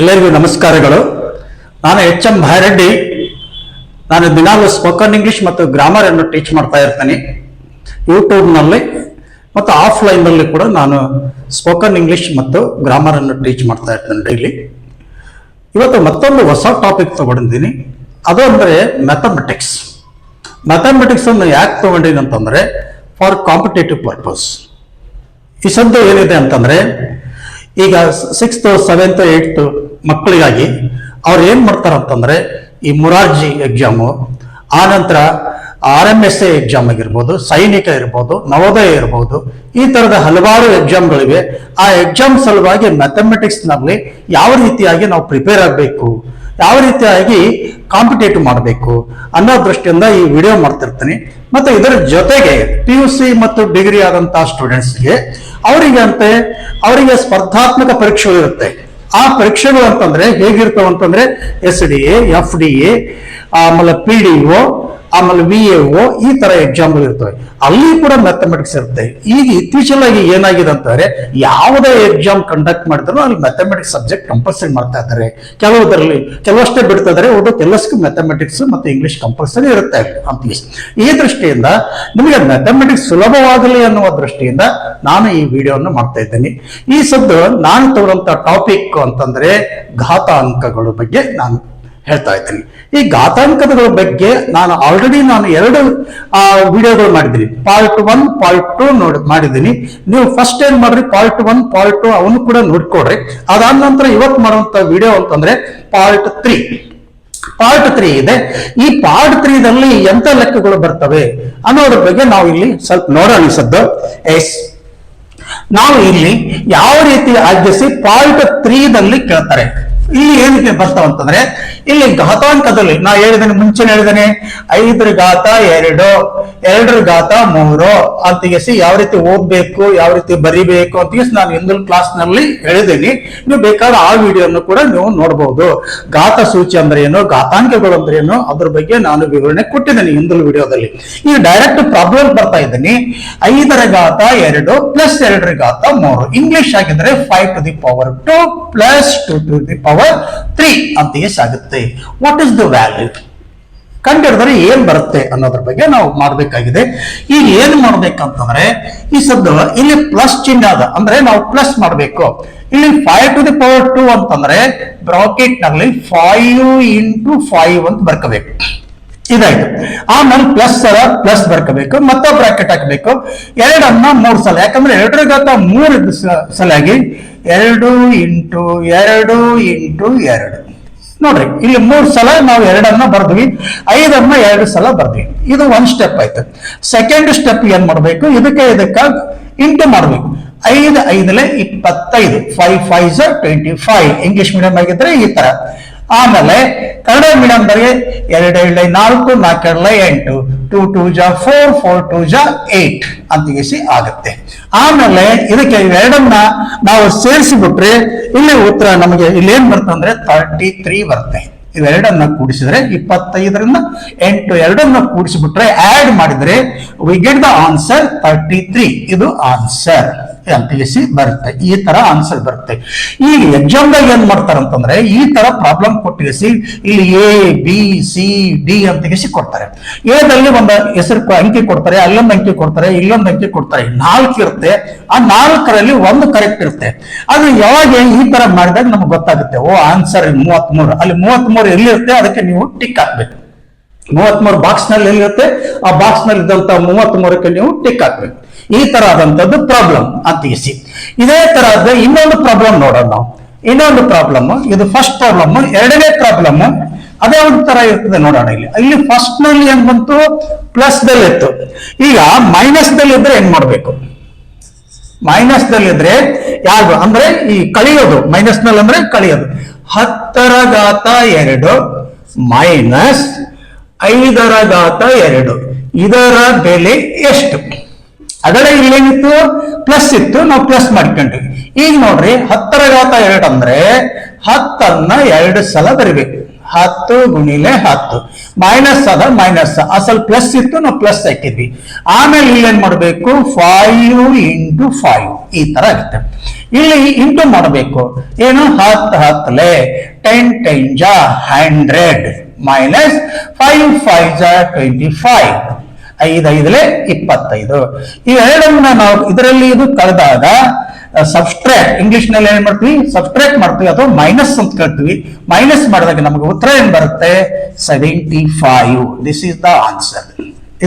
ಎಲ್ಲರಿಗೂ ನಮಸ್ಕಾರಗಳು. ನಾನು ಎಚ್ ಎಂ ಭಾಯರೆಡ್ಡಿ. ನಾನು ದಿನಾಲು ಸ್ಪೋಕನ್ ಇಂಗ್ಲಿಷ್ ಮತ್ತು ಗ್ರಾಮರ್ ಅನ್ನು ಟೀಚ್ ಮಾಡ್ತಾ ಇರ್ತೀನಿ. ಯೂಟ್ಯೂಬ್ನಲ್ಲಿ ಮತ್ತು ಆಫ್ಲೈನ್ನಲ್ಲಿ ಕೂಡ ನಾನು ಸ್ಪೋಕನ್ ಇಂಗ್ಲಿಷ್ ಮತ್ತು ಗ್ರಾಮರ್ ಅನ್ನು ಟೀಚ್ ಮಾಡ್ತಾ ಇರ್ತೇನೆ ಡೈಲಿ ಇವತ್ತು ಮತ್ತೊಂದು ಹೊಸ ಟಾಪಿಕ್ ತಗೊಂಡಿದ್ದೀನಿ. ಅದು ಅಂದರೆ ಮ್ಯಾಥಮೆಟಿಕ್ಸ್ ಮ್ಯಾಥಮೆಟಿಕ್ಸ್ ಅನ್ನು ಯಾಕೆ ತಗೊಂಡಿದ್ದೀನಿ ಅಂತಂದರೆ ಫಾರ್ ಕಾಂಪಿಟೇಟಿವ್ ಪರ್ಪಸ್ ಈ ಸದ್ದು ಏನಿದೆ ಅಂತಂದ್ರೆ ಈಗ ಸಿಕ್ಸ್ತ್ ಸೆವೆಂತ್ ಏಯ್ತ್ ಮಕ್ಕಳಿಗಾಗಿ ಅವ್ರು ಏನ್ ಮಾಡ್ತಾರ ಅಂತಂದ್ರೆ ಈ ಮುರಾರ್ಜಿ ಎಕ್ಸಾಮು ಆನಂತರ R M S A exam ಆಗಿರ್ಬೋದು, ಸೈನಿಕ ಇರ್ಬೋದು, ನವೋದಯ ಇರ್ಬೋದು, ಈ ತರದ ಹಲವಾರು ಎಕ್ಸಾಮ್ಗಳಿವೆ ಆ ಎಕ್ಸಾಮ್ ಸಲುವಾಗಿ ಮ್ಯಾಥಮೆಟಿಕ್ಸ್ನಲ್ಲಿ ಯಾವ ರೀತಿಯಾಗಿ ನಾವು ಪ್ರಿಪೇರ್ ಆಗಬೇಕು? ಯಾವ ರೀತಿಯಾಗಿ ಕಾಂಪಿಟೇಟಿವ್ ಮಾಡಬೇಕು ಅನ್ನೋ ದೃಷ್ಟಿಯಿಂದ ಈ ವಿಡಿಯೋ ಮಾಡ್ತಿರ್ತೀನಿ. ಮತ್ತೆ ಇದರ ಜೊತೆಗೆ ಪಿ ಯು ಸಿ ಮತ್ತು ಡಿಗ್ರಿ ಆದಂತಹ ಸ್ಟೂಡೆಂಟ್ಸ್ಗೆ ಅವರಿಗೆ ಅಂತೆ ಅವರಿಗೆ ಸ್ಪರ್ಧಾತ್ಮಕ ಪರೀಕ್ಷೆಗಳು ಇರುತ್ತೆ. ಆ ಪರೀಕ್ಷೆಗಳು ಅಂತಂದ್ರೆ ಹೇಗಿರ್ತವೆ ಅಂತಂದ್ರೆ S D A F D A ಆಮೇಲೆ ಪಿ ಡಿ ಒ ಆಮೇಲೆ ವಿ ಎ ಒ ಈ ತರ ಎಕ್ಸಾಮ್ಗಳು ಇರ್ತವೆ. ಅಲ್ಲಿ ಕೂಡ ಮ್ಯಾಥಮೆಟಿಕ್ಸ್ ಇರುತ್ತೆ. ಈಗ ಇತ್ತೀಚಲಾಗಿ ಏನಾಗಿದೆ ಅಂತಂದ್ರೆ, ಯಾವುದೇ ಎಕ್ಸಾಮ್ ಕಂಡಕ್ಟ್ ಮಾಡಿದ್ರು ಅಲ್ಲಿ ಮ್ಯಾಥಮೆಟಿಕ್ಸ್ ಸಬ್ಜೆಕ್ಟ್ ಕಂಪಲ್ಸರಿ ಮಾಡ್ತಾ ಇದ್ದಾರೆ. ಕೆಲವುದರಲ್ಲಿ ಕೆಲವಷ್ಟೇ ಬಿಡ್ತಾ ಇದ್ದಾರೆ ಉಳಿದ ಕೆಲಸಕ್ಕೆ ಮ್ಯಾಥಮೆಟಿಕ್ಸ್ ಮತ್ತು ಇಂಗ್ಲಿಷ್ ಕಂಪಲ್ಸರಿ ಇರುತ್ತೆ ಅಂತ ಈ ದೃಷ್ಟಿಯಿಂದ ನಿಮಗೆ ಮ್ಯಾಥಮೆಟಿಕ್ಸ್ ಸುಲಭವಾಗಲಿ ಅನ್ನುವ ದೃಷ್ಟಿಯಿಂದ ನಾನು ಈ ವಿಡಿಯೋವನ್ನು ಮಾಡ್ತಾ ಇದ್ದೇನೆ. ಈ ಸದ್ದು ನಾನು ತಗೊಂಡಂತ ಟಾಪಿಕ್ ಅಂತಂದ್ರೆ ಘಾತಾಂಕಗಳ ಬಗ್ಗೆ ನಾನು ಹೇಳ್ತಾ ಇದ್ದೀನಿ. ಈ ಗಾತಾಂಕದಗಳ ಬಗ್ಗೆ ನಾನು ಆಲ್ರೆಡಿ ನಾನು ಎರಡು ವಿಡಿಯೋಗಳು ಮಾಡಿದ್ದೀನಿ. ಪಾರ್ಟ್ ಒನ್ ಪಾರ್ಟ್ ಟು ನೋಡಿ, ಮಾಡಿದ್ದೀನಿ. ನೀವು ಫಸ್ಟ್ ಏನ್ ಮಾಡ್ರಿ ಪಾರ್ಟ್ ಒನ್ ಪಾರ್ಟ್ ಟು ಅವನು ಕೂಡ ನೋಡ್ಕೊಡ್ರಿ ಅದಾದ ನಂತರ ಇವತ್ತು ಮಾಡುವಂತ ವಿಡಿಯೋ ಅಂತಂದ್ರೆ ಪಾರ್ಟ್ ತ್ರೀ ಪಾರ್ಟ್ ತ್ರೀ ಇದೆ. ಈ ಪಾರ್ಟ್ ತ್ರೀದಲ್ಲಿ ಎಂತ ಲೆಕ್ಕಗಳು ಬರ್ತವೆ ಅನ್ನೋದ್ರ ಬಗ್ಗೆ ನಾವು ಇಲ್ಲಿ ಸ್ವಲ್ಪ ನೋಡೋಣ ಸದ್ದು. ಎಸ್ ನಾವು ಇಲ್ಲಿ ಯಾವ ರೀತಿ ಆಜ್ಞಿಸಿ ಪಾರ್ಟ್ ತ್ರೀದಲ್ಲಿ ಕೇಳ್ತಾರೆ. ಇಲ್ಲಿ ಏನಕ್ಕೆ ಬರ್ತಾವ ಅಂತಂದ್ರೆ ಇಲ್ಲಿ ಘಾತಾಂಕದಲ್ಲಿ ನಾ ಹೇಳಿದ್ದೇನೆ ಮುಂಚೆ ಹೇಳಿದ್ದೇನೆ, ಐದರ ಘಾತ ಎರಡು, ಎರಡರ ಘಾತ ಮೂರು. ಅಂತಿಗೆಸಿ ಯಾವ ರೀತಿ ಓದ್ಬೇಕು, ಯಾವ ರೀತಿ ಬರಿಬೇಕು ಅಂತಿಗೆಸಿ ನಾನು ಹಿಂದಿನ ಕ್ಲಾಸ್ನಲ್ಲಿ ಹೇಳಿದ್ದೀನಿ. ನೀವು ಬೇಕಾದ ಆ ವಿಡಿಯೋನು ಕೂಡ ನೀವು ನೋಡಬಹುದು ಘಾತ ಸೂಚಿ ಅಂದ್ರೆ ಏನು, ಘಾತಾಂಕಗಳು ಅಂದ್ರೆ ಏನು, ಅದ್ರ ಬಗ್ಗೆ ನಾನು ವಿವರಣೆ ಕೊಟ್ಟಿದ್ದೇನೆ ಹಿಂದಿನ ವಿಡಿಯೋದಲ್ಲಿ. ಈಗ ಡೈರೆಕ್ಟ್ ಪ್ರಾಬ್ಲಮ್ ಬರ್ತಾ ಇದ್ದೀನಿ. ಐದರ ಘಾತ ಎರಡು ಪ್ಲಸ್ ಎರಡರ ಘಾತ ಮೂರು. ಇಂಗ್ಲಿಷ್ ಆಗಿದ್ರೆ five to the power two plus two to the power three ಅಂತ ಆಗುತ್ತೆ ವಾಟ್ ಇಸ್ ದ ವ್ಯಾಲ್ಯೂ ಕಂಡಿಡಿದ್ರೆ ಏನ್ ಬರುತ್ತೆ ಅನ್ನೋದ್ರ ಬಗ್ಗೆ ನಾವು ಮಾಡಬೇಕಾಗಿದೆ. ಈಗ ಏನ್ ಮಾಡ್ಬೇಕಂತಂದ್ರೆ, ಈ ಶಬ್ದ ಇಲ್ಲಿ ಪ್ಲಸ್ ಚಿಹ್ನೆ ಅದ. ಅಂದ್ರೆ ನಾವು ಪ್ಲಸ್ ಮಾಡಬೇಕು. ಇಲ್ಲಿ five to the power two ಅಂತಂದ್ರೆ ಬ್ರಾಕೆಟ್ನಲ್ಲಿ ಫೈವ್ ಇಂಟು ಫೈವ್ ಅಂತ ಬರ್ಕೋಬೇಕು. ಇದಾಯ್ತು. ಆಮೇಲೆ ಪ್ಲಸ್ ಸಲ ಪ್ಲಸ್ ಬರ್ಕೋಬೇಕು ಮತ್ತೆ ಬ್ರಾಕೆಟ್ ಹಾಕಬೇಕು. ಎರಡನ್ನ ಮೂರು ಸಲ. ಯಾಕಂದ್ರೆ ಎರಡರ ಘಾತ ಮೂರು ಸಲಾಗಿ ಎರಡು ಇಂಟು ಎರಡು ಇಂಟು ಎರಡು. ನೋಡ್ರಿ, ಇಲ್ಲಿ ಮೂರು ಸಲ ನಾವು ಎರಡನ್ನ ಬರ್ದ್ವಿ. ಐದನ್ನ ಎರಡು ಸಲ ಬರ್ದ್ವಿ. ಇದು ಒಂದ್ ಸ್ಟೆಪ್ ಆಯ್ತು. ಸೆಕೆಂಡ್ ಸ್ಟೆಪ್ ಏನ್ ಮಾಡ್ಬೇಕು? ಇದಕ್ಕೆ ಇದಕ್ಕ ಇಂಟು ಮಾಡ್ಬೇಕು. ಐದು ಐದಲೆ ಇಪ್ಪತ್ತೈದು. Five five twenty five English medium ಆಗಿದ್ರೆ ಈ ತರ. ಆಮೇಲೆ ಕನ್ನಡ ಎರಡು ಎರಡೆರಡೆ ನಾಲ್ಕು ನಾಲ್ಕೆರಳೆ ಎಂಟು, two two za four four two za eight ಅಂತಿಗೆಸಿ ಆಗುತ್ತೆ. ಆಮೇಲೆ ಇದಕ್ಕೆ ಇವೆರಡನ್ನ ನಾವು ಸೇರಿಸಿಬಿಟ್ರೆ ಇಲ್ಲಿ ಉತ್ತರ ನಮಗೆ ಇಲ್ಲಿ ಏನ್ ಬರುತ್ತೆ ಅಂದ್ರೆ ತರ್ಟಿ ತ್ರೀ ಬರುತ್ತೆ. ಇವೆರಡನ್ನ ಕೂಡಿಸಿದ್ರೆ ಇಪ್ಪತ್ತೈದರಿಂದ ಎಂಟು ಎರಡನ್ನ ಕೂಡಿಸಿಬಿಟ್ರೆ ಆಡ್ ಮಾಡಿದ್ರೆ we get the answer thirty three ಇದು ಆನ್ಸರ್ ಅಂತ ತಿಳಿಸಿ ಬರುತ್ತೆ. ಈ ತರ ಆನ್ಸರ್ ಬರುತ್ತೆ. ಈಗ್ ಎಕ್ಸಾಮ್ ದಾಗ ಏನ್ ಮಾಡ್ತಾರಂತಂದ್ರೆ ಈ ತರ ಪ್ರಾಬ್ಲಮ್ ಕೊಟ್ಟಿಸಿ ಇಲ್ಲಿ ಎ ಬಿ ಸಿ ಡಿ ಅಂತ ತಿಳಿಸಿ ಕೊಡ್ತಾರೆ. ಎದಲ್ಲಿ ಒಂದು ಹೆಸರು ಅಂಕಿ ಕೊಡ್ತಾರೆ, ಅಲ್ಲೊಂದು ಅಂಕಿ ಕೊಡ್ತಾರೆ, ಇಲ್ಲೊಂದು ಅಂಕಿ ಕೊಡ್ತಾರೆ. ನಾಲ್ಕು ಇರುತ್ತೆ. ಆ ನಾಲ್ಕರಲ್ಲಿ ಒಂದು ಕರೆಕ್ಟ್ ಇರುತ್ತೆ. ಅದು ಯಾವಾಗ ಈ ತರ ಮಾಡಿದಾಗ ನಮ್ಗೆ ಗೊತ್ತಾಗುತ್ತೆ. ಓ ಆನ್ಸರ್ ಮೂವತ್ಮೂರು. ಅಲ್ಲಿ ಮೂವತ್ಮೂರು ಎಲ್ಲಿರುತ್ತೆ? ಅದಕ್ಕೆ ನೀವು ಟಿಕ್ ಹಾಕ್ಬೇಕು. ಮೂವತ್ಮೂರು ಬಾಕ್ಸ್ನಲ್ಲಿ ಎಲ್ಲಿರುತ್ತೆ? ಆ ಬಾಕ್ಸ್ನಲ್ಲಿ ಇದ್ದಂತ ಮೂವತ್ತ್ ಮೂರಕ್ಕೆ ನೀವು ಟಿಕ್ ಹಾಕ್ಬೇಕು. ಈ ತರ ಆದಂತದ್ದು ಪ್ರಾಬ್ಲಮ್ ಅಂತ ಇಸಿ ಇದೇ ತರಹದ ಇನ್ನೊಂದು ಪ್ರಾಬ್ಲಮ್ ನೋಡೋಣ ನಾವು. ಇನ್ನೊಂದು ಪ್ರಾಬ್ಲಮ್ ಇದು ಫಸ್ಟ್ ಪ್ರಾಬ್ಲಮ್ ಎರಡನೇ ಪ್ರಾಬ್ಲಮ್ ಅದೇ ಒಂದು ತರ ಇರ್ತದೆ ನೋಡೋಣ ಇಲ್ಲಿ. ಇಲ್ಲಿ ಫಸ್ಟ್ನಲ್ಲಿ ಏನ್ ಬಂತು? ಪ್ಲಸ್ ದಲ್ಲಿ ಇತ್ತು. ಈಗ ಮೈನಸ್ ದಲ್ಲಿ ಇದ್ರೆ ಏನ್ ಮಾಡ್ಬೇಕು? ಮೈನಸ್ ದಲ್ಲಿ ಇದ್ರೆ ಯಾರು ಅಂದ್ರೆ ಈ ಕಳಿಯೋದು. ಮೈನಸ್ನಲ್ಲಿ ಅಂದ್ರೆ ಕಳಿಯೋದು. ಹತ್ತರ ಘಾತ ಎರಡು ಮೈನಸ್ ಐದರ ಘಾತ ಎರಡು. ಇದರ ಬೆಲೆ ಎಷ್ಟು? ಅದರ ಇಲ್ಲೇನಿತ್ತು ಪ್ಲಸ್ ಇತ್ತು. ನಾವು ಪ್ಲಸ್ ಮಾಡ್ಕೊಂಡ್ವಿ. ಈಗ ನೋಡ್ರಿ ಹತ್ತರ ಘಾತ ಎರಡು ಅಂದ್ರೆ ಹತ್ತನ್ನ ಎರಡು ಸಲ ಬರಿಬೇಕು. ಹತ್ತು ಗುಣಿಲೆ ಹತ್ತು. ಮೈನಸ್ ಅದ ಮೈನಸ್ ಅಸಲ್ ಪ್ಲಸ್ ಇತ್ತು, ನಾವು ಪ್ಲಸ್ ಹಾಕಿದ್ವಿ. ಆಮೇಲೆ ಇಲ್ಲೇನ್ ಮಾಡಬೇಕು? ಫೈವ್ ಇಂಟು ಫೈವ್ ಈ ತರ ಆಗುತ್ತೆ. ಇಲ್ಲಿ ಇಂಟು ಮಾಡಬೇಕು. ಏನು? ಹತ್ತು ಹತ್ತಲೆ ten ten za hundred minus five five za twenty five ಐದು ಐದಲೆ ಇಪ್ಪತ್ತೈದು ಎರಡನ್ನ ನಾವು ಇದರಲ್ಲಿ ಇದು ಕಳೆದಾಗ ಸಬ್ಸ್ಟ್ರಾಕ್ಟ್ ಇಂಗ್ಲಿಷ್ನಲ್ಲಿ ಏನ್ ಮಾಡ್ತೀವಿ? ಸಬ್ಸ್ಟ್ರಾಕ್ಟ್ ಮಾಡ್ತೀವಿ ಅಥವಾ ಮೈನಸ್ ಅಂತ ಕೇಳ್ತೀವಿ. ಮೈನಸ್ ಮಾಡಿದಾಗ ನಮಗೆ ಉತ್ತರ ಏನ್ ಬರುತ್ತೆ? Seventy five this is the answer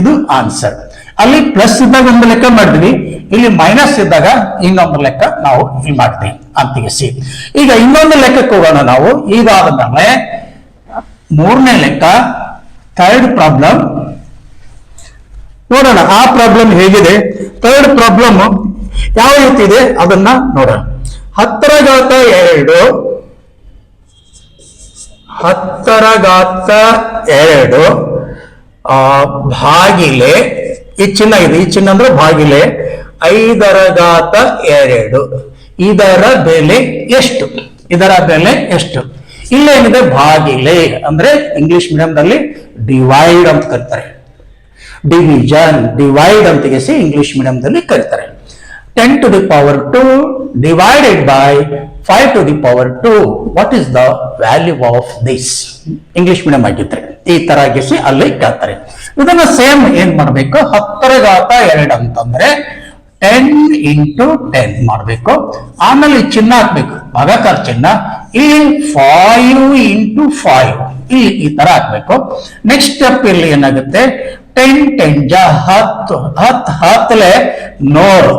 ಇದು ಆನ್ಸರ್ ಅಲ್ಲಿ ಪ್ಲಸ್ ಇದ್ದಾಗ ಒಂದು ಲೆಕ್ಕ ಮಾಡಿದ್ವಿ ಇಲ್ಲಿ ಮೈನಸ್ ಇದ್ದಾಗ ಇನ್ನೊಂದು ಲೆಕ್ಕ ನಾವು ಇಲ್ಲಿ ಮಾಡ್ತೀವಿ ಅಂತಿಗಿಸಿ. ಈಗ ಇನ್ನೊಂದು ಲೆಕ್ಕಕ್ಕೆ ಹೋಗೋಣ ನಾವು. ಈಗ ಆದ ಮೇಲೆ ಮೂರನೇ ಲೆಕ್ಕ ಥರ್ಡ್ ಪ್ರಾಬ್ಲಮ್ ನೋಡೋಣ, ಆ ಪ್ರಾಬ್ಲಮ್ ಹೇಗಿದೆ? ಥರ್ಡ್ ಪ್ರಾಬ್ಲಮ್ ಯಾವ ರೀತಿ ಇದೆ? ಅದನ್ನ ನೋಡೋಣ. ಹತ್ತರ ಘಾತ ಎರಡು ಹತ್ತರ ಘಾತ ಎರಡು ಭಾಗಿಲೆ, ಈ ಚಿನ್ನ ಇದೆ, ಈ ಚಿನ್ನ ಅಂದ್ರೆ ಭಾಗಿಲೆ ಐದರ ಘಾತ ಎರಡು. ಇದರ ಬೆಲೆ ಎಷ್ಟು? ಇದರ ಬೆಲೆ ಎಷ್ಟು? ಇಲ್ಲೇನಿದೆ, ಭಾಗಿಲೆ, ಅಂದ್ರೆ ಇಂಗ್ಲಿಷ್ ಮೀಡಿಯಂದಲ್ಲಿ ಡಿವೈಡ್ ಅಂತ ಕರೀತಾರೆ. ಡಿವಿಷನ್ ಡಿವೈಡ್ ಅಂತ ಸಿ ಇಂಗ್ಲಿಷ್ ಮೀಡಿಯಂದಲ್ಲಿ ಕರೀತಾರೆ. Ten to the power two divided by five to the power two what is the value of this English medium ಆಗಿದ್ರೆ ಈ ತರ ಆಗಿಸಿ ಅಲ್ಲಿ ಕೇಳ್ತಾರೆ. ಇದನ್ನ ಸೇಮ್ ಏನ್ ಮಾಡಬೇಕು? ಹತ್ತರ ಘಾತ ಎರಡು ಅಂತಂದ್ರೆ ಟೆನ್ ಇಂಟು ಟೆನ್ ಮಾಡಬೇಕು. ಆಮೇಲೆ ಚಿನ್ನ ಹಾಕ್ಬೇಕು. ಭಾಗಾಕಾರ ಚಿನ್ನ. ಈ ಫೈವ್ ಇಂಟು ಫೈವ್ ಈ ತರ ಹಾಕ್ಬೇಕು ನೆಕ್ಸ್ಟ್ ಸ್ಟೆಪ್ ಇಲ್ಲಿ ಏನಾಗುತ್ತೆ? ಟೆನ್ ಟೆನ್ ಜ ಹತ್ತು ಹತ್ತು ಹತ್ತಲೆ ನೋರ್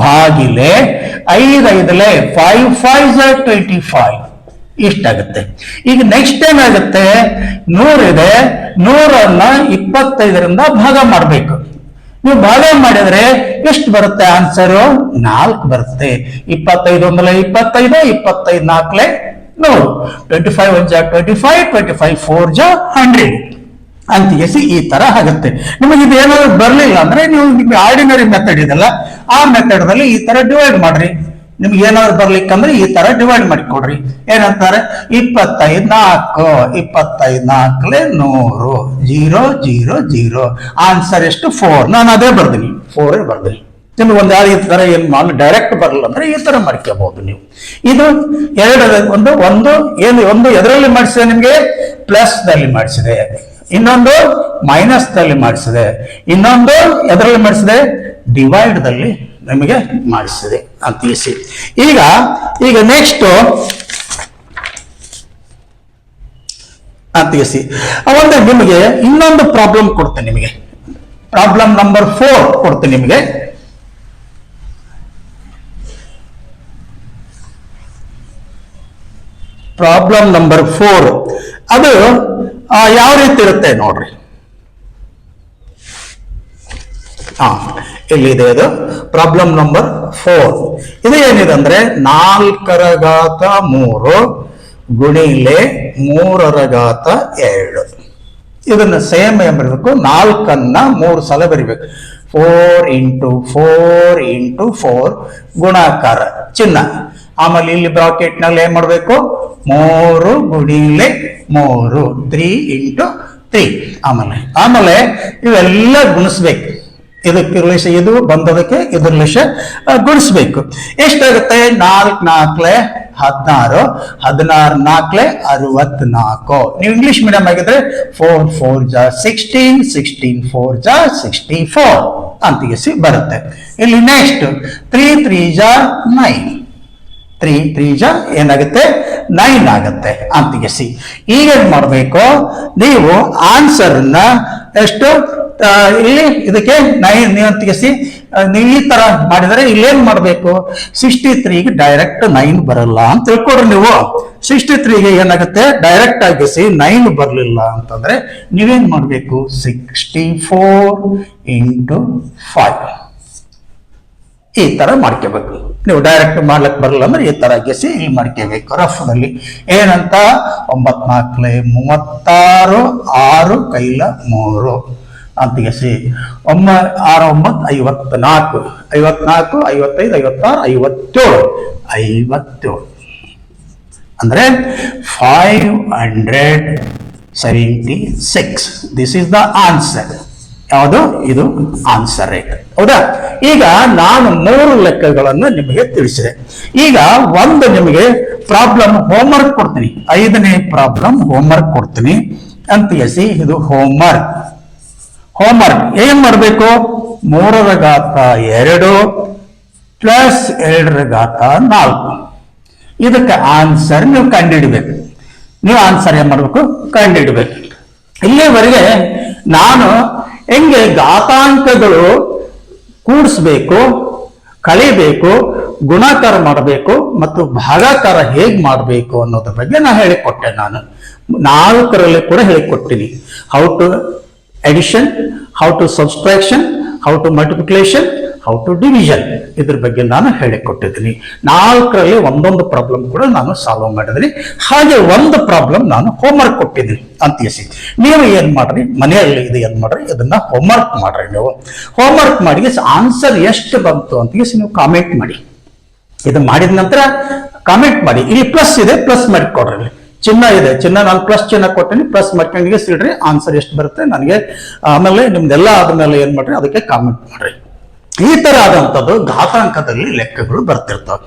ಭಾಗಿಲೆ ಐದೈದಲೆ five five za twenty five ಇಷ್ಟಾಗುತ್ತೆ. ಈಗ ನೆಕ್ಸ್ಟ್ ಏನಾಗುತ್ತೆ? ನೂರಿದೆ ನೂರನ್ನ ಇಪ್ಪತ್ತೈದರಿಂದ ಭಾಗ ಮಾಡಬೇಕು. ನೀವು ಭಾಗ ಮಾಡಿದ್ರೆ ಎಷ್ಟು ಬರುತ್ತೆ ಆನ್ಸರು ನಾಲ್ಕು ಬರುತ್ತೆ. ಇಪ್ಪತ್ತೈದು ಒಂದಲೆ ಇಪ್ಪತ್ತೈದು ಇಪ್ಪತ್ತೈದು ನಾಲ್ಕಲೆ ನೂರು ಟ್ವೆಂಟಿ ಫೈವ್ ಒನ್ ಜಾ twenty five twenty five four ಜಾ ಹಂಡ್ರೆಡ್ ಅಂತ ಎಸಿ ಈ ತರ ಆಗುತ್ತೆ. ನಿಮಗೆ ಇದು ಏನಾದ್ರು ಬರಲಿಲ್ಲ ಅಂದ್ರೆ ನೀವು ನಿಮ್ಗೆ ಆರ್ಡಿನರಿ ಮೆಥಡ್ ಇದೆಲ್ಲ ಆ ಮೆಥಡ್ ದಲ್ಲಿ ಈ ತರ ಡಿವೈಡ್ ಮಾಡ್ರಿ. ನಿಮ್ಗೆ ಏನಾದ್ರು ಬರ್ಲಿಕ್ಕಂದ್ರೆ ಈ ತರ ಡಿವೈಡ್ ಮಾಡಿ ಕೊಡ್ರಿ ಏನಂತಾರೆ? ಇಪ್ಪತ್ತೈದ್ ನಾಲ್ಕು, ಇಪ್ಪತ್ತೈದ್ ನಾಲ್ಕಲೆ ನೂರು, ಜೀರೋ ಜೀರೋ ಜೀರೋ. ಆನ್ಸರ್ ಎಷ್ಟು? ಫೋರ್ ನಾನು ಅದೇ ಬರ್ತೀನಿ ಫೋರೇ ಬರ್ತೀನಿ ನಿಮ್ಗೆ ಒಂದು ಈ ತರ ಏನ್ ಮಾಡಿ ಡೈರೆಕ್ಟ್ ಬರಲ್ಲ ಅಂದ್ರೆ ಈ ತರ ಮಾಡ್ಕೋಬಹುದು ನೀವು. ಇದು ಎರಡು ಒಂದು ಒಂದು, ಏನು, ಒಂದು ಎದರಲ್ಲಿ ಮಾಡಿಸಿದೆ ನಿಮಗೆ ಪ್ಲಸ್ ದಲ್ಲಿ ಮಾಡಿಸಿದೆ. ಇನ್ನೊಂದು ಮೈನಸ್ ದಲ್ಲಿ ಮಾಡಿಸಿದೆ. ಇನ್ನೊಂದು ಎದರಲ್ಲಿ ಮಾಡಿಸಿದೆ ಡಿವೈಡ್ ದಲ್ಲಿ ನಿಮಗೆ ಮಾಡಿಸಿದೆ ಅಂತ ತಿಳಿಸಿ. ಈಗ ಈಗ ನೆಕ್ಸ್ಟ್ ತಿಳಿಸಿ. ಒಂದು ನಿಮಗೆ ಇನ್ನೊಂದು ಪ್ರಾಬ್ಲಮ್ ಕೊಡ್ತೇನೆ ನಿಮಗೆ. ಪ್ರಾಬ್ಲಮ್ ನಂಬರ್ ಫೋರ್ ಕೊಡ್ತೇನೆ ನಿಮಗೆ. ಪ್ರಾಬ್ಲಮ್ ನಂಬರ್ ಫೋರ್ ಅದು ಯಾವ ರೀತಿ ಇರುತ್ತೆ ನೋಡ್ರಿ. ಹಾ ಇಲ್ಲಿದೆ ಅದು? ಪ್ರಾಬ್ಲಮ್ ನಂಬರ್ ಫೋರ್ ಇದು ಏನಿದೆ ಅಂದ್ರೆ ನಾಲ್ಕರ ಘಾತ ಮೂರು ಗುಣಿಲೆ ಮೂರರ ಘಾತ ಎರಡು. ಇದನ್ನು ಸೇಮ್ ಏನ್ ನಾಲ್ಕನ್ನ ಮೂರು ಸಲ ಬರಿಬೇಕು. Four into four into four ಗುಣಾಕಾರ ಚಿಹ್ನ ಆಮೇಲೆ ಇಲ್ಲಿ ಬ್ರಾಕೆಟ್ನಲ್ಲಿ ಏನ್ ಮಾಡ್ಬೇಕು? ಮೂರು ಗುಣಿಲೆ ಮೂರು ತ್ರೀ ಇಂಟು ತ್ರೀ ಆಮೇಲೆ ಆಮೇಲೆ ಇವೆಲ್ಲ ಗುಣಿಸ್ಬೇಕು. ಇದಕ್ಕೆ ಲಿಶ ಇದು ಬಂದದಕ್ಕೆ ಇದ್ರ ಲಿಶ ಗುಣಿಸ್ಬೇಕು. ಎಷ್ಟಾಗುತ್ತೆ? ನಾಲ್ಕು ನಾಲ್ಕಲೆ ಹದಿನಾರು ಹದಿನಾರು ನಾಲ್ಕಲೆ ಅರವತ್ನಾಲ್ಕು. ನೀವು ಇಂಗ್ಲಿಷ್ ಮೀಡಿಯಂ ಆಗಿದ್ರೆ ಫೋರ್ ಫೋರ್ ಜಾ ಸಿಕ್ಸ್ಟೀನ್ ಸಿಕ್ಸ್ಟೀನ್ ಫೋರ್ ಜಾ ಸಿಕ್ಸ್ಟಿ ಫೋರ್ ಅಂತಿಗಿಸಿ ಬರುತ್ತೆ. ಇಲ್ಲಿ ನೆಕ್ಸ್ಟ್ ತ್ರೀ ತ್ರೀ ಜಾ ನೈನ್ ತ್ರೀ ತ್ರೀ ಜ ಏನಾಗುತ್ತೆ? ನೈನ್ ಆಗುತ್ತೆ. ಅಂತಿಗೆಸಿ ಈಗ ಏನ್ ಮಾಡಬೇಕು? ನೀವು ಆನ್ಸರ್ನ ಎಷ್ಟು ಇಲ್ಲಿ ಇದಕ್ಕೆ ನೈನ್ ಅಂತಿಗೆಸಿ ನೀವು ಈ ತರ ಮಾಡಿದರೆ ಇಲ್ಲೇನ್ ಮಾಡಬೇಕು? ಸಿಕ್ಸ್ಟಿ ತ್ರೀಗೆ ಡೈರೆಕ್ಟ್ ನೈನ್ ಬರಲ್ಲ ಅಂತ ತಿಳ್ಕೊಡ್ರಿ ನೀವು. ಸಿಕ್ಸ್ಟಿ ತ್ರೀಗೆ ಏನಾಗುತ್ತೆ? ಡೈರೆಕ್ಟ್ ಆಗಿಸಿ ನೈನ್ ಬರಲಿಲ್ಲ ಅಂತಂದ್ರೆ ನೀವೇನ್ ಮಾಡಬೇಕು? ಸಿಕ್ಸ್ಟಿ ಫೋರ್ ಇಂಟು ಫೈವ್ ಈ ತರ ಮಾಡ್ಕೋಬೇಕು. ನೀವು ಡೈರೆಕ್ಟ್ ಮಾಡ್ಲಿಕ್ಕೆ ಬರಲ್ಲ ಅಂದ್ರೆ ಈ ತರ ಗೆಸಿ ಇಲ್ಲಿ ಮಾಡ್ಕೋಬೇಕು ಕರಫ್ನಲ್ಲಿ ಏನಂತ? ಒಂಬತ್ನಾಲ್ಕಲೆ ಮೂವತ್ತಾರು ಆರು ಕೈಲ ಮೂರು. ಅಂತ ಗೆಸಿ. ಒಮ್ಮ ಆರು, ಒಂಬತ್ತು, ಐವತ್ನಾಲ್ಕು. ಐವತ್ನಾಲ್ಕು, ಐವತ್ತೈದು, ಐವತ್ತಾರು, ಐವತ್ತೇಳು. ಐವತ್ತೇಳು. ಅಂದ್ರೆ five hundred seventy six this is the answer ಯಾವುದು? ಇದು ಆನ್ಸರ್ ರೈಟ್ ಹೌದಾ? ಈಗ ನಾನು ಮೂರು ಲೆಕ್ಕಗಳನ್ನು ನಿಮಗೆ ತಿಳಿಸಿದೆ. ಈಗ ಒಂದು ನಿಮಗೆ ಪ್ರಾಬ್ಲಮ್ ಹೋಮ್ವರ್ಕ್ ಕೊಡ್ತೀನಿ. ಐದನೇ ಪ್ರಾಬ್ಲಮ್ ಹೋಮ್ವರ್ಕ್ ಕೊಡ್ತೀನಿ ಅಂತ ಎಸಿ ಇದು ಹೋಮ್ವರ್ಕ್ ಹೋಮ್ವರ್ಕ್ ಏನ್ ಮಾಡಬೇಕು? ಮೂರರ ಘಾತ ಎರಡು ಪ್ಲಸ್ ಎರಡರ ಘಾತ ನಾಲ್ಕು. ಇದಕ್ಕೆ ಆನ್ಸರ್ ನೀವು ಕಂಡುಹಿಡಬೇಕು. ನೀವು ಆನ್ಸರ್ ಏನ್ ಮಾಡಬೇಕು? ಕಂಡುಹಿಡಬೇಕು. ಇಲ್ಲಿವರೆಗೆ ನಾನು ಹೆಂಗೆ ಘಾತಾಂಕಗಳು ಕೂಡಿಸ್ಬೇಕು ಕಳಿಬೇಕು ಗುಣಾಕಾರ ಮಾಡಬೇಕು ಮತ್ತು ಭಾಗಾಕಾರ ಹೇಗೆ ಮಾಡಬೇಕು ಅನ್ನೋದ್ರ ಬಗ್ಗೆ ನಾನು ಹೇಳಿಕೊಟ್ಟೆ ನಾನು. ನಾಲ್ಕರಲ್ಲಿ ಕೂಡ ಹೇಳಿಕೊಟ್ಟಿನಿ how to addition how to subtraction how to multiplication how to division ಇದ್ರ ಬಗ್ಗೆ ನಾನು ಹೇಳಿಕೊಟ್ಟಿದ್ದೀನಿ. ನಾಲ್ಕರಲ್ಲಿ ಒಂದೊಂದು ಪ್ರಾಬ್ಲಮ್ ಕೂಡ ನಾನು ಸಾಲ್ವ್ ಮಾಡಿದ್ದೀನಿ. ಹಾಗೆ ಒಂದು ಪ್ರಾಬ್ಲಮ್ ನಾನು ಹೋಮ್ವರ್ಕ್ ಕೊಟ್ಟಿದ್ದೀನಿ ಅಂತ ಎಸಿ. ನೀವು ಏನು ಮಾಡ್ರಿ? ಮನೆಯಲ್ಲಿ ಇದು ಏನು ಮಾಡ್ರಿ? ಇದನ್ನ ಹೋಮ್ವರ್ಕ್ ಮಾಡ್ರಿ ನೀವು. ಹೋಮ್ವರ್ಕ್ ಮಾಡಿ ಆನ್ಸರ್ ಎಷ್ಟು ಬಂತು ಅಂತ ನೀವು ಕಾಮೆಂಟ್ ಮಾಡಿ. ಇದು ಮಾಡಿದ ನಂತರ ಕಾಮೆಂಟ್ ಮಾಡಿ. ಇಲ್ಲಿ ಪ್ಲಸ್ ಇದೆ ಪ್ಲಸ್ ಮಾಡಿ ಕೊಡ್ರಿ. ಚಿನ್ನ ಇದೆ. ಚಿನ್ನ ನಾನು ಪ್ಲಸ್ ಚಿನ್ನ ಕೊಟ್ಟೀನಿ ಪ್ಲಸ್ ಮಕ್ಕಳಿಗೆ ಸಿಡ್ರಿ ಆನ್ಸರ್ ಎಷ್ಟು ಬರುತ್ತೆ ನನಗೆ. ಆಮೇಲೆ ನಿಮ್ದೆಲ್ಲ ಆದ್ಮೇಲೆ ಏನ್ ಮಾಡ್ರಿ, ಅದಕ್ಕೆ ಕಾಮೆಂಟ್ ಮಾಡ್ರಿ. ಈ ತರ ಆದಂಥದ್ದು ಘಾತಾಂಕದಲ್ಲಿ ಲೆಕ್ಕಗಳು ಬರ್ತಿರ್ತವೆ.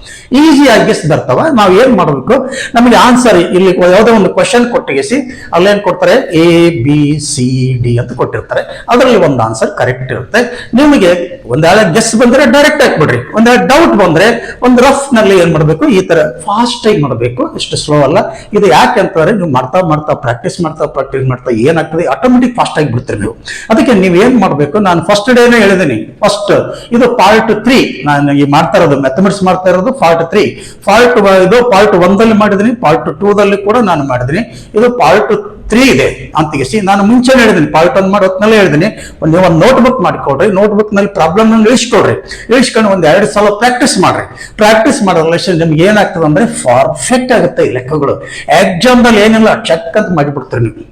ಈಸಿಯಾಗಿ ಬರ್ತಾವ. ನಾವು ಏನ್ ಮಾಡಬೇಕು? ನಮಗೆ ಆನ್ಸರ್ ಇಲ್ಲಿ ಯಾವುದೋ ಒಂದು ಕ್ವಶನ್ ಕೊಟ್ಟಿಗೆಸಿ, ಅಲ್ಲೇನ್ ಕೊಡ್ತಾರೆ? ಎ ಬಿ ಸಿ ಡಿ ಅಂತ ಕೊಟ್ಟಿರ್ತಾರೆ. ಅದರಲ್ಲಿ ಒಂದು ಆನ್ಸರ್ ಕರೆಕ್ಟ್ ಇರುತ್ತೆ. ನಿಮಗೆ ಒಂದೇಳೆ ಗೆಸ್ ಬಂದ್ರೆ ಡೈರೆಕ್ಟ್ ಹಾಕ್ಬಿಡ್ರಿ. ಒಂದೇಳೆ ಡೌಟ್ ಬಂದ್ರೆ ಒಂದು ರಫ್ನಲ್ಲಿ ಏನ್ ಮಾಡಬೇಕು? ಈ ತರ ಫಾಸ್ಟ್ ಆಗಿ ಮಾಡಬೇಕು. ಇಷ್ಟು ಸ್ಲೋ ಅಲ್ಲ. ಇದು ಯಾಕೆ ಅಂತಂದ್ರೆ ನೀವು ಮಾಡ್ತಾ ಮಾಡ್ತಾ ಪ್ರಾಕ್ಟೀಸ್ ಮಾಡ್ತಾ ಪ್ರಾಕ್ಟೀಸ್ ಮಾಡ್ತಾ ಏನಾಗ್ತದೆ? ಆಟೋಮೆಟಿಕ್ ಫಾಸ್ಟ್ ಆಗಿ ಬಿಡ್ತೀರಿ ನೀವು. ಅದಕ್ಕೆ ನೀವು ಏನ್ ಮಾಡಬೇಕು? ನಾನು ಫಸ್ಟ್ ಡೇನೇ ಹೇಳಿದೀನಿ. ಫಸ್ಟ್ ಇದು ಪಾರ್ಟ್ ತ್ರೀ ನಾನು ಈ ಮಾಡ್ತಾ ಇರೋದು ಮ್ಯಾಥಮೆಟಿಕ್ಸ್ ಮಾಡ್ತಾ ಇರೋದು ಪಾರ್ಟ್ ತ್ರೀ ಪಾರ್ಟ್ ಇದು ಪಾರ್ಟ್ ಒಂದಲ್ಲಿ ಮಾಡಿದ್ದೀನಿ ಪಾರ್ಟ್ ಟೂ ದಲ್ಲಿ ಕೂಡ ನಾನು ಮಾಡಿದ್ದೀನಿ. ಇದು ಪಾರ್ಟ್ ತ್ರೀ ಇದೆ ಅಂತಿಗೆಸಿ ನಾನು ಮುಂಚೆ ಹೇಳಿದ್ದೀನಿ ಪಾರ್ಟ್ ಒನ್ ಮಾಡೋ ಹೊತ್ತಿನಲ್ಲೇ ಹೇಳಿದ್ದೀನಿ. ಒಂದು ಒಂದು ನೋಟ್ಬುಕ್ ಮಾಡಿಕೊಡ್ರಿ ನೋಟ್ಬುಕ್ನಲ್ಲಿ ಪ್ರಾಬ್ಲಮ್ ಇಳಿಸ್ಕೊಡ್ರಿ. ಇಳಿಸ್ಕೊಂಡು ಒಂದ್ ಎರಡು ಸಲ ಪ್ರಾಕ್ಟೀಸ್ ಮಾಡ್ರಿ. ಪ್ರಾಕ್ಟೀಸ್ ಮಾಡೋದ್ರಲ್ಲಿ ನಿಮ್ಗೆ ಏನಾಗ್ತದೆ ಅಂದ್ರೆ ಪರ್ಫೆಕ್ಟ್ ಆಗುತ್ತೆ ಈ ಲೆಕ್ಕಗಳು. ಎಕ್ಸಾಮ್ ಏನಿಲ್ಲ ಚೆಕ್ ಅಂತ ಮಾಡಿಬಿಡ್ತೀರಿ ನೀವು.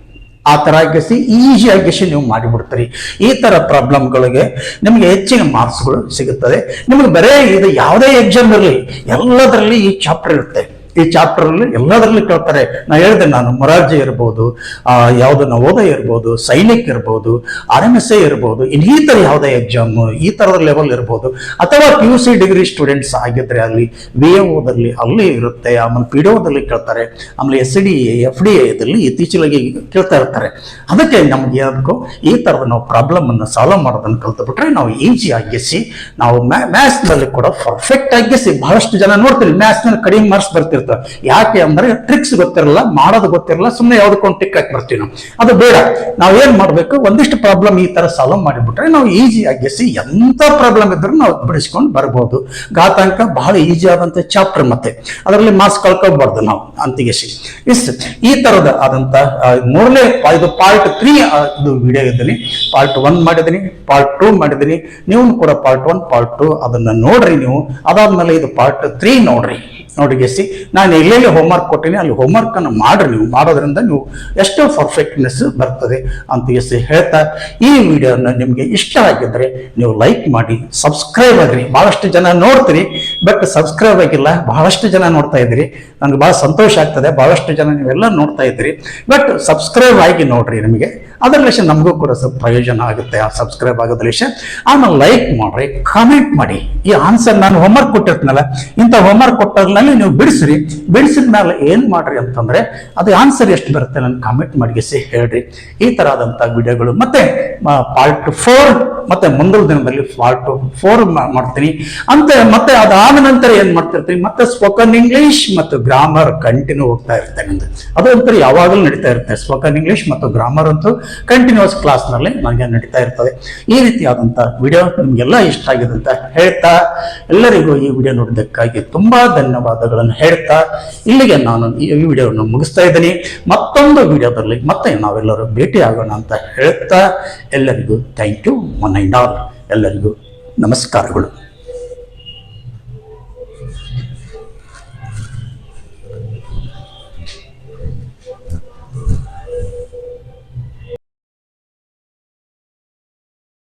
ಆ ಥರ ಆಗಿಸಿ ಈಸಿಯಾಗಿ ಆಗಿಸಿ ನೀವು ಮಾಡಿಬಿಡ್ತೀರಿ. ಈ ತರ ಪ್ರಾಬ್ಲಮ್ಗಳಿಗೆ ನಿಮಗೆ ಹೆಚ್ಚಿನ ಮಾರ್ಕ್ಸ್ಗಳು ಸಿಗುತ್ತದೆ. ನಿಮಗೆ ಬರೇ ಇದು ಯಾವುದೇ ಎಕ್ಸಾಮ್ ಇರಲಿ, ಎಲ್ಲದರಲ್ಲಿ ಈ ಚಾಪ್ಟರ್ ಇರುತ್ತೆ. ಈ ಚಾಪ್ಟರ್ ಅಲ್ಲಿ ಎಲ್ಲದರಲ್ಲಿ ಕೇಳ್ತಾರೆ. ನಾ ಹೇಳಿದೆ ನಾನು, ಮೊರಾರ್ಜಿ ಇರ್ಬೋದು, ಆ, ಯಾವ್ದು ನವೋದಯ ಇರ್ಬೋದು, ಸೈನಿಕ್ ಇರ್ಬೋದು, ಆರ್ ಎಂ ಎಸ್ ಎ ಇರ್ಬೋದು, ಇನ್ ಈ ತರ ಯಾವುದೇ ಎಕ್ಸಾಮ್ ಈ ತರದ ಲೆವೆಲ್ ಇರ್ಬೋದು, ಅಥವಾ P U C degree students ಆಗಿದ್ರೆ ಅಲ್ಲಿ ವಿ ಎ ಓದಲ್ಲಿ ಅಲ್ಲಿ ಇರುತ್ತೆ, ಆಮೇಲೆ ಪಿ ಡಿ ಓದಲ್ಲಿ ಕೇಳ್ತಾರೆ, ಆಮೇಲೆ ಎಸ್ ಡಿ ಎಫ್ ಡಿ ಎದಲ್ಲಿ ಇತ್ತೀಚೆಗೆ ಕೇಳ್ತಾ ಇರ್ತಾರೆ. ಅದಕ್ಕೆ ನಮ್ಗೆ ಏನಾದ್ಕೋ ಈ ತರದ ನಾವು ಪ್ರಾಬ್ಲಮ್ ಅನ್ನು ಸಾಲ್ವ್ ಮಾಡೋದನ್ನು ಕಲ್ತ್ಬಿಟ್ರೆ ನಾವು ಈಸಿ ಆಗಿಸಿ ನಾವು ಮ್ಯಾಥ್ಸ್ನಲ್ಲಿ ಕೂಡ ಪರ್ಫೆಕ್ಟ್ ಆಗಿಸಿ ಬಹಳಷ್ಟು ಜನ ನೋಡ್ತೀರಿ ಮ್ಯಾಥ್ಸ್ನಲ್ಲಿ ಕಡಿಮೆ ಮಾರ್ಕ್ಸ್ ಬರ್ತಿರ್ತಾರೆ. ಯಾಕೆ ಅಂದ್ರೆ ಟ್ರಿಕ್ಸ್ ಗೊತ್ತಿರಲ್ಲ, ಮಾಡೋದು ಗೊತ್ತಿರಲ್ಲ ಸುಮ್ಮನೆ ಯಾವ್ದಕ್ಕೊಂದು ಟಿಕ್ ಹಾಕಿ ಬರ್ತೀವಿ ನಾವು. ಅದು ಬೇಡ. ನಾವು ಏನ್ ಮಾಡ್ಬೇಕು? ಒಂದಿಷ್ಟು ಪ್ರಾಬ್ಲಮ್ ಈ ತರ ಸಾಲ್ವ್ ಮಾಡಿಬಿಟ್ರೆ ನಾವು ಈಸಿ ಆಗಿಸಿ ಎಂತ ಪ್ರಾಬ್ಲಮ್ ಇದ್ರೂ ನಾವು ಬಿಡಿಸ್ಕೊಂಡು ಬರ್ಬೋದು. ಘಾತಾಂಕ ಬಹಳ ಈಸಿ ಆದಂತ ಚಾಪ್ಟರ್ ಮತ್ತೆ. ಅದರಲ್ಲಿ ಮಾರ್ಕ್ಸ್ ಕಳ್ಕೊಬಾರ್ದು ನಾವು ಅಂತಿಗೆಸಿ ಇಸ್ ಈ ತರದ ಆದಂತ ಮೂರನೇ ಇದು ಪಾರ್ಟ್ ತ್ರೀ ಇದು ವಿಡಿಯೋ ಇದ್ದೀನಿ ಪಾರ್ಟ್ ಒನ್ ಮಾಡಿದ್ದೀನಿ ಪಾರ್ಟ್ ಟೂ ಮಾಡಿದ್ದೀನಿ. ನೀವು ಕೂಡ ಪಾರ್ಟ್ ಒನ್ ಪಾರ್ಟ್ ಟೂ ಅದನ್ನ ನೋಡ್ರಿ ನೀವು. ಅದಾದ್ಮೇಲೆ ಇದು ಪಾರ್ಟ್ ತ್ರೀ ನೋಡ್ರಿ. ನೋಡಿಗೆಸಿ ನಾನು ಎಲ್ಲೆಲ್ಲಿ ಹೋಮ್ವರ್ಕ್ ಕೊಟ್ಟಿನಿ, ಅಲ್ಲಿ ಹೋಮ್ವರ್ಕನ್ನು ಮಾಡ್ರಿ ನೀವು. ಮಾಡೋದ್ರಿಂದ ನೀವು ಎಷ್ಟೋ ಪರ್ಫೆಕ್ಟ್ನೆಸ್ ಬರ್ತದೆ ಅಂತ ಎಸ್ಸಿ ಹೇಳ್ತಾ, ಈ ವಿಡಿಯೋನ ನಿಮಗೆ ಇಷ್ಟ ಆಗಿದ್ರೆ ನೀವು ಲೈಕ್ ಮಾಡಿ ಸಬ್ಸ್ಕ್ರೈಬ್ ಆಗ್ರಿ. ಬಹಳಷ್ಟು ಜನ ನೋಡ್ತೀರಿ ಬಟ್ ಸಬ್ಸ್ಕ್ರೈಬ್ ಆಗಿಲ್ಲ, ಬಹಳಷ್ಟು ಜನ ನೋಡ್ತಾ ಇದ್ದೀರಿ. ನನಗೆ ಬಹಳ ಸಂತೋಷ ಆಗ್ತದೆ, ಬಹಳಷ್ಟು ಜನ ನೀವೆಲ್ಲ ನೋಡ್ತಾ ಇದ್ದೀರಿ. ಬಟ್ ಸಬ್ಸ್ಕ್ರೈಬ್ ಆಗಿ ನೋಡ್ರಿ ನಿಮಗೆ. ಅದರಲ್ಲಿ ನಮಗೂ ಕೂಡ ಸ್ವಲ್ಪ ಪ್ರಯೋಜನ ಆಗುತ್ತೆ. ಆ ಸಬ್ಸ್ಕ್ರೈಬ್ ಆಗೋದ್ರಲ್ಲಿ ಆಮೇಲೆ ಲೈಕ್ ಮಾಡ್ರಿ ಕಾಮೆಂಟ್ ಮಾಡಿ. ಈ ಆನ್ಸರ್ ನಾನು ಹೋಮ್ವರ್ಕ್ ಕೊಟ್ಟಿರ್ತೀನಲ್ಲ, ಇಂಥ ಹೋಮ್ವರ್ಕ್ ಕೊಟ್ಟಾದ್ಮೇಲೆ ನೀವು ಬಿಡಿಸ್ರಿ. ಬಿಡಿಸಿದ ಮೇಲೆ ಏನು ಮಾಡ್ರಿ ಅಂತಂದ್ರೆ, ಅದು ಆನ್ಸರ್ ಎಷ್ಟು ಬರುತ್ತೆ ನಾನು ಕಾಮೆಂಟ್ ಮಾಡಿಸಿ ಹೇಳ್ರಿ. ಈ ತರ ಆದಂತ ವಿಡಿಯೋಗಳು ಮತ್ತೆ ಪಾರ್ಟ್ ಫೋರ್ ಮತ್ತೆ ಮುಂದಿನ ದಿನದಲ್ಲಿ ಪಾರ್ಟ್ ಫೋರ್ ಮಾಡ್ತೀನಿ. ಅಂತ ಮತ್ತೆ ಅದಾದ ನಂತರ ಏನ್ ಮಾಡ್ತಿರ್ತೀನಿ? ಮತ್ತೆ ಸ್ಪೋಕನ್ ಇಂಗ್ಲಿಷ್ ಮತ್ತು ಗ್ರಾಮರ್ ಕಂಟಿನ್ಯೂ ಹೋಗ್ತಾ ಇರ್ತೇನೆ ಅದು ಒಂಥರ ಯಾವಾಗಲೂ ನಡೀತಾ ಇರುತ್ತೆ. ಸ್ಪೋಕನ್ ಇಂಗ್ಲಿಷ್ ಮತ್ತು ಗ್ರಾಮರ್ ಅಂತೂ ಕಂಟಿನ್ಯೂಸ್ ಕ್ಲಾಸ್ನಲ್ಲಿ ನನಗೆ ನಡೀತಾ ಇರ್ತದೆ ಈ ರೀತಿಯಾದಂಥ ವಿಡಿಯೋ ನಿಮಗೆಲ್ಲ ಇಷ್ಟ ಆಗಿದೆ ಅಂತ ಹೇಳ್ತಾ ಎಲ್ಲರಿಗೂ ಈ ವಿಡಿಯೋ ನೋಡಿದ್ದಕ್ಕಾಗಿ ತುಂಬಾ ಧನ್ಯವಾದಗಳನ್ನು ಹೇಳ್ತಾ ಇಲ್ಲಿಗೆ ನಾನು ಈ ವಿಡಿಯೋವನ್ನು ಮುಗಿಸ್ತಾ ಇದ್ದೀನಿ. ಮತ್ತೊಂದು ವಿಡಿಯೋದಲ್ಲಿ ಮತ್ತೆ ನಾವೆಲ್ಲರೂ ಭೇಟಿ ಆಗೋಣ ಅಂತ ಹೇಳ್ತಾ ಎಲ್ಲರಿಗೂ thank you one and all ಎಲ್ಲರಿಗೂ ನಮಸ್ಕಾರಗಳು.